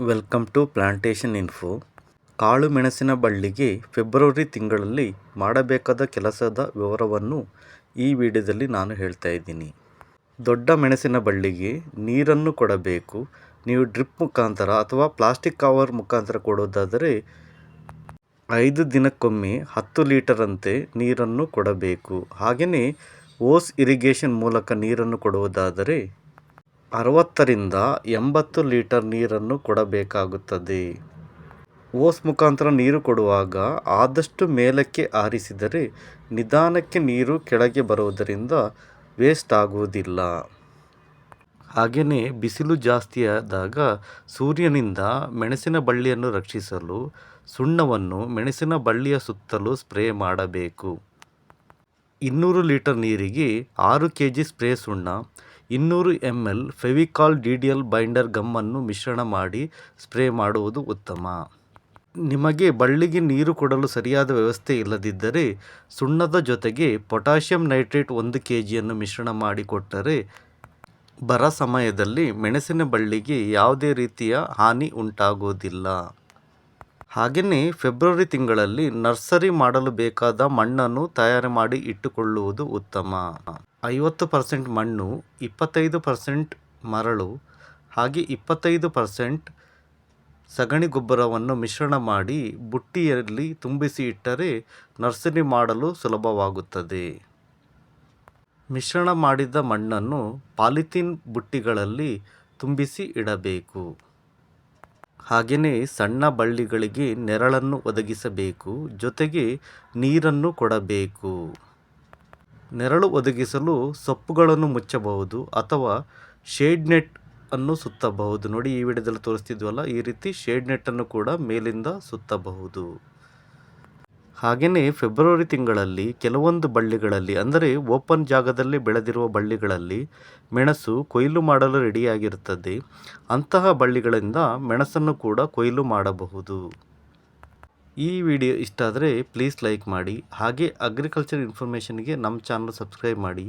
Welcome to plantation info. ಕಾಳು ಮೆಣಸಿನ ಬಳ್ಳಿಗೆ ಫೆಬ್ರವರಿ ತಿಂಗಳಲ್ಲಿ ಮಾಡಬೇಕಾದ ಕೆಲಸದ ವಿವರವನ್ನು ಈ ವಿಡಿಯೋದಲ್ಲಿ ನಾನು ಹೇಳ್ತಾ ಇದ್ದೀನಿ. ದೊಡ್ಡ ಮೆಣಸಿನ ಬಳ್ಳಿಗೆ ನೀರನ್ನು ಕೊಡಬೇಕು. ನೀವು ಡ್ರಿಪ್ ಮುಖಾಂತರ ಅಥವಾ ಪ್ಲಾಸ್ಟಿಕ್ ಕವರ್ ಮುಖಾಂತರ ಕೊಡೋದಾದರೆ ಐದು ದಿನಕ್ಕೊಮ್ಮೆ ಹತ್ತು ಲೀಟರಂತೆ ನೀರನ್ನು ಕೊಡಬೇಕು. ಹಾಗೆಯೇ ಓಸ್ ಇರಿಗೇಷನ್ ಮೂಲಕ ನೀರನ್ನು ಕೊಡುವುದಾದರೆ ಅರವತ್ತರಿಂದ ಎಂಬತ್ತು ಲೀಟರ್ ನೀರನ್ನು ಕೊಡಬೇಕಾಗುತ್ತದೆ. ಓಸ್ ಮುಖಾಂತರ ನೀರು ಕೊಡುವಾಗ ಆದಷ್ಟು ಮೇಲಕ್ಕೆ ಆರಿಸಿದರೆ ನಿಧಾನಕ್ಕೆ ನೀರು ಕೆಳಗೆ ಬರುವುದರಿಂದ ವೇಸ್ಟ್ ಆಗುವುದಿಲ್ಲ. ಹಾಗೆಯೇ ಬಿಸಿಲು ಜಾಸ್ತಿಯಾದಾಗ ಸೂರ್ಯನಿಂದ ಮೆಣಸಿನ ಬಳ್ಳಿಯನ್ನು ರಕ್ಷಿಸಲು ಸುಣ್ಣವನ್ನು ಮೆಣಸಿನ ಬಳ್ಳಿಯ ಸುತ್ತಲೂ ಸ್ಪ್ರೇ ಮಾಡಬೇಕು. ಇನ್ನೂರು ಲೀಟರ್ ನೀರಿಗೆ ಆರು ಕೆ ಜಿ ಸ್ಪ್ರೇ ಸುಣ್ಣ ಇನ್ನೂರು M L Fevicol D D L binder ಗಮ್ಮನ್ನು ಮಿಶ್ರಣ ಮಾಡಿ ಸ್ಪ್ರೇ ಮಾಡುವುದು ಉತ್ತಮ. ನಿಮಗೆ ಬಳ್ಳಿಗೆ ನೀರು ಕೊಡಲು ಸರಿಯಾದ ವ್ಯವಸ್ಥೆ ಇಲ್ಲದಿದ್ದರೆ ಸುಣ್ಣದ ಜೊತೆಗೆ ಪೊಟ್ಯಾಷಿಯಂ ನೈಟ್ರೇಟ್ ಒಂದು ಕೆ ಜಿಯನ್ನು ಮಿಶ್ರಣ ಮಾಡಿಕೊಟ್ಟರೆ ಬರ ಸಮಯದಲ್ಲಿ ಮೆಣಸಿನ ಬಳ್ಳಿಗೆ ಯಾವುದೇ ರೀತಿಯ ಹಾನಿ ಉಂಟಾಗುವುದಿಲ್ಲ. ಹಾಗೆಯೇ ಫೆಬ್ರವರಿ ತಿಂಗಳಲ್ಲಿ ನರ್ಸರಿ ಮಾಡಲು ಬೇಕಾದ ಮಣ್ಣನ್ನು ತಯಾರು ಮಾಡಿ ಇಟ್ಟುಕೊಳ್ಳುವುದು ಉತ್ತಮ. ಐವತ್ತು ಪರ್ಸೆಂಟ್ ಮಣ್ಣು, ಇಪ್ಪತ್ತೈದು ಪರ್ಸೆಂಟ್ ಮರಳು, ಹಾಗೆ ಇಪ್ಪತ್ತೈದು ಪರ್ಸೆಂಟ್ ಸಗಣಿ ಗೊಬ್ಬರವನ್ನು ಮಿಶ್ರಣ ಮಾಡಿ ಬುಟ್ಟಿಯಲ್ಲಿ ತುಂಬಿಸಿ ಇಟ್ಟರೆ ನರ್ಸರಿ ಮಾಡಲು ಸುಲಭವಾಗುತ್ತದೆ. ಮಿಶ್ರಣ ಮಾಡಿದ ಮಣ್ಣನ್ನು ಪಾಲಿಥೀನ್ ಬುಟ್ಟಿಗಳಲ್ಲಿ ತುಂಬಿಸಿ ಇಡಬೇಕು. ಹಾಗೆಯೇ ಸಣ್ಣ ಬಳ್ಳಿಗಳಿಗೆ ನೆರಳನ್ನು ಒದಗಿಸಬೇಕು, ಜೊತೆಗೆ ನೀರನ್ನು ಕೊಡಬೇಕು. ನೆರಳು ಒದಗಿಸಲು ಸೊಪ್ಪುಗಳನ್ನು ಮುಚ್ಚಬಹುದು ಅಥವಾ ಶೇಡ್ ನೆಟ್ ಅನ್ನು ಸುತ್ತಬಹುದು. ನೋಡಿ ಈ ವಿಡಿಯೋದಲ್ಲಿ ತೋರಿಸ್ತಿದ್ವಲ್ಲ, ಈ ರೀತಿ ಶೇಡ್ ನೆಟ್ಟನ್ನು ಕೂಡ ಮೇಲಿಂದ ಸುತ್ತಬಹುದು. ಹಾಗೆಯೇ ಫೆಬ್ರವರಿ ತಿಂಗಳಲ್ಲಿ ಕೆಲವೊಂದು ಬಳ್ಳಿಗಳಲ್ಲಿ, ಅಂದರೆ ಓಪನ್ ಜಾಗದಲ್ಲಿ ಬೆಳೆದಿರುವ ಬಳ್ಳಿಗಳಲ್ಲಿ ಮೆಣಸು ಕೊಯ್ಲು ಮಾಡಲು ರೆಡಿಯಾಗಿರುತ್ತದೆ. ಅಂತಹ ಬಳ್ಳಿಗಳಿಂದ ಮೆಣಸನ್ನು ಕೂಡ ಕೊಯ್ಲು ಮಾಡಬಹುದು. ಈ ವಿಡಿಯೋ ಇಷ್ಟ ಆದರೆ ಪ್ಲೀಸ್ ಲೈಕ್ ಮಾಡಿ, ಹಾಗೆ ಅಗ್ರಿಕಲ್ಚರ್ ಇನ್ಫಾರ್ಮೇಷನ್ಗೆ ನಮ್ಮ ಚಾನಲ್ ಸಬ್ಸ್ಕ್ರೈಬ್ ಮಾಡಿ,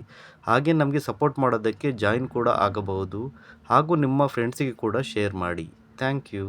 ಹಾಗೆ ನಮಗೆ ಸಪೋರ್ಟ್ ಮಾಡೋದಕ್ಕೆ ಜಾಯಿನ್ ಕೂಡ ಆಗಬಹುದು, ಹಾಗೂ ನಿಮ್ಮ ಫ್ರೆಂಡ್ಸಿಗೆ ಕೂಡ ಶೇರ್ ಮಾಡಿ. Thank you.